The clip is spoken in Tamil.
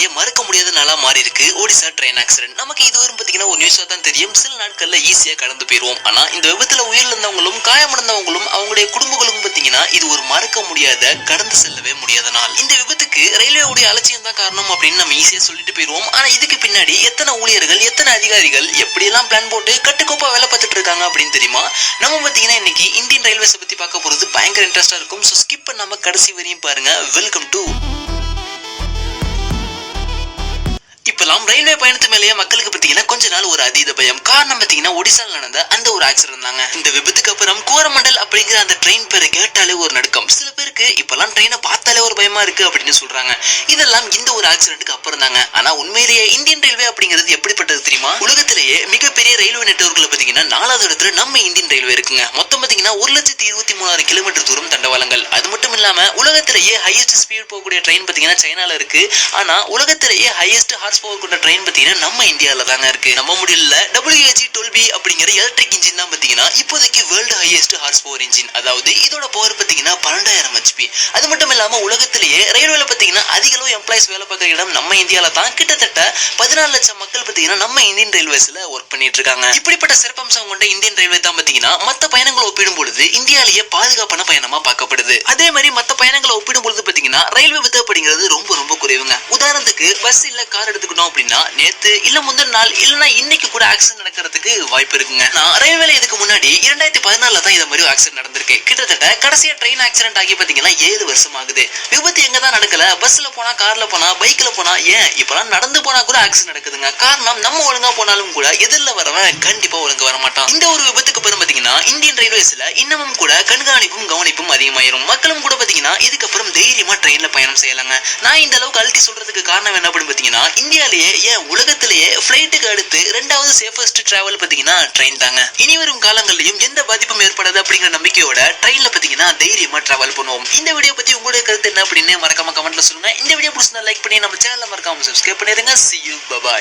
உலகத்திலேயே மறக்க முடியாத நாளா மாறி இருக்கு ஒடிசா ட்ரெயின் ஆக்சிடென்ட் நமக்கு இது வரும் பாத்தீங்கன்னா ஒரு நியூஸா தான் தெரியும். சில நாட்கள்ல ஈஸியா கடந்து போயிருவோம். ஆனா இந்த விபத்துல உயிரிழந்தவங்களும் காயமடைந்தவங்களும் அவங்களுடைய குடும்பங்களும் பாத்தீங்கன்னா இது ஒரு மறக்க முடியாத கடந்து செல்லவே முடியாத நாள். இந்த விபத்துக்கு ரயில்வேவுடைய அலட்சியம் தான் காரணம் அப்படின்னு நம்ம ஈஸியா சொல்லிட்டு போயிருவோம். ஆனா இதுக்கு பின்னாடி எத்தனை ஊழியர்கள் எத்தனை அதிகாரிகள் எப்படியெல்லாம் பிளான் போட்டு கட்டுக்கோப்பா வேலை பார்த்துட்டு இருக்காங்க அப்படின்னு தெரியுமா? நம்ம பாத்தீங்கன்னா இன்னைக்கு இந்தியன் ரயில்வேஸை பத்தி பார்க்க போறது பயங்கர இன்ட்ரெஸ்டா இருக்கும். ஸோ ஸ்கிப் பண்ணாம கடைசி வரையும் பாருங்க. வெல்கம் டு சொல்லலாம். ரயில்வே பயணத்து மேலேயே மக்களுக்கு பார்த்தீங்கன்னா கொஞ்ச நாள் ஒரு அதீத பயம். காரணம் பார்த்தீங்கன்னா ஒடிசால நடந்த அந்த ஒரு ஆக்சிடென்ட் தாங்க. இந்த விபத்துக்கு அப்புறம் கோரமண்டல் அப்படிங்கிற அந்த ட்ரெயின் பேரை கேட்டாலே ஒரு நடுக்கம். சில பேருக்கு இப்பெல்லாம் ட்ரெயினை பார்த்தாலே ஒரு பயமா இருக்கு அப்படின்னு சொல்றாங்க. இதெல்லாம் இந்த ஒரு ஆக்சிடென்ட்டுக்கு அப்புறம் தாங்க. ஆனா உண்மையிலேயே இந்தியன் ரயில்வே அப்படிங்கிறது எப்படிப்பட்டது தெரியுமா? உலகத்திலேயே மிகப்பெரிய ரயில்வே நெட்வொர்க்ல பார்த்தீங்கன்னா நாலாவது இடத்துல நம்ம இந்தியன் ரயில்வே இருக்குங்க. மொத்தம் பார்த்தீங்கன்னா ஒரு லட்சத்தி இருபத்தி மூணாயிரம் கிலோமீட்டர் தூரம் தண்டவாளங்கள். அது மட்டும் இல்லாம உலகத்திலேயே ஹையஸ்ட் ஸ்பீட் போகக்கூடிய ட்ரெயின் பார்த்தீங்கன்னா சைனால இருக்கு. ஆனா உலகத்திலேயே ஹையஸ்ட் ஹார்ஸ் பவர் கொண்ட ட்ரெயின் பார்த்தீங்கன்னா நம்ம இந்தியாவில தாங்க இருக்கு. நம்ம முடியல. டபிள்யூஹெச்சி டுவெல் பி அப்படிங்கிற எலக்ட்ரிக் இன்ஜின் தான் பார்த்தீங்கன்னா இப்போதைக்கு world highest horse power engine அதாவது இதோட பவர் பார்த்தீங்கன்னா பன்னெண்டாயிரம் ஹெச்பி அது மட்டும் இல்லாம உலகத்திலேயே ரயில்வேல பார்த்தீங்கன்னா அதிக அளவு எம்ப்ளாயிஸ் வேலை பார்க்குற இடம் நம்ம இந்தியாவில தான். கிட்டத்தட்ட பதினாலு லட்சம் மக்கள் பார்த்தீங்கன்னா நம்ம இந்தியன் ரயில்வேஸ்ல ஒர்க் பண்ணிட்டு இருக்காங்க. இப்படிப்பட்ட சிறப்பம்சம் கொண்ட இந்தியன் ரயில்வே தான் பார்த்தீங்கன்னா மற்ற பயணங்களை ஒப்பிடும் பொழுது இந்தியாலேயே பாதுகாப்பான பயணமா பார்க்கப்படுது. அதே மாதிரி மற்ற பயணங்களை ஒப்பிடும் பொழுது பார்த்தீங்கன்னா ரயில்வே விபத்து அப்படிங்கிறது ரொம்ப ரொம்ப குறைவுங்க. உதாரணத்துக்கு பஸ் இல்ல கார் எடுத்துக்கணும் அப்படின்னா நேத்து இல்ல முந்தின நாள் இல்லைன்னா இன்னைக்கு கூட ஆக்சிடென்ட் நடக்கிறதுக்கு வாய்ப்பு இருக்குங்க. நான் ரயில்வேல இதுக்கு முன்னாடி இரண்டாயிரத்தி பதினாலுல தான் இந்த மாதிரி ஆக்சிடென்ட் நடந்திருக்கு. கிட்டத்தட்ட கடைசியா ட்ரெயின் ஆக்சிடென்ட் ஆகி பாத்தீங்கன்னா ஏழு வருஷம் ஆகுது. விபத்து எங்க தான் நடக்கல? பஸ்ல போனா கார்ல போனா பைக்ல போனா ஏன்? இப்பெல்லாம் நடந்து போனா கூட ஆக்சிடென்ட் நடக்குதுங்க. காரணம் நம்ம ஒழுங்கா போனாலும் கூட எதிரில் வரவன் கண்டிப்பா ஒழுங்கா வர மாட்டான் இந்த ஒரு விபத்து இந்தியன் ரயில்வேஸ்ல இன்னமும் கூட கண்காணிப்பும் கவனிப்பும் அதிகமாயிரும். மக்களும் கூட பாத்தீங்கன்னா இதுக்கப்புறம் தைரியமா ட்ரெயின்ல பயணம் செய்யலாங்க. நான் இந்த அளவுக்கு அழுத்தி சொல்றதுக்கு காரணம் என்ன அப்படின்னு பாத்தீங்கன்னா இந்தியாலேயே ஏன் உலகத்திலேயே ஃபிளைட்டுக்கு அடுத்து ரெண்டாவது சேஃபஸ்ட் டிராவல் பாத்தீங்கன்னா ட்ரெயின் தாங்க. இனி வரும் காலங்களிலும் எந்த பாதிப்பும் ஏற்படாது அப்படிங்கிற நம்பிக்கையோட ட்ரெயின்ல பாத்தீங்கன்னா தைரியமா டிராவல் பண்ணுவோம். இந்த வீடியோ பத்தி உங்களுடைய கருத்து என்ன அப்படின்னு மறக்காம கமெண்ட்ல சொல்லுங்க. இந்த வீடியோ பிடிச்சிருந்தா லைக் பண்ணி நம்ம சேனலை மறக்காம சப்ஸ்கிரைப் பண்ணிருங்க சி யூ பபாய்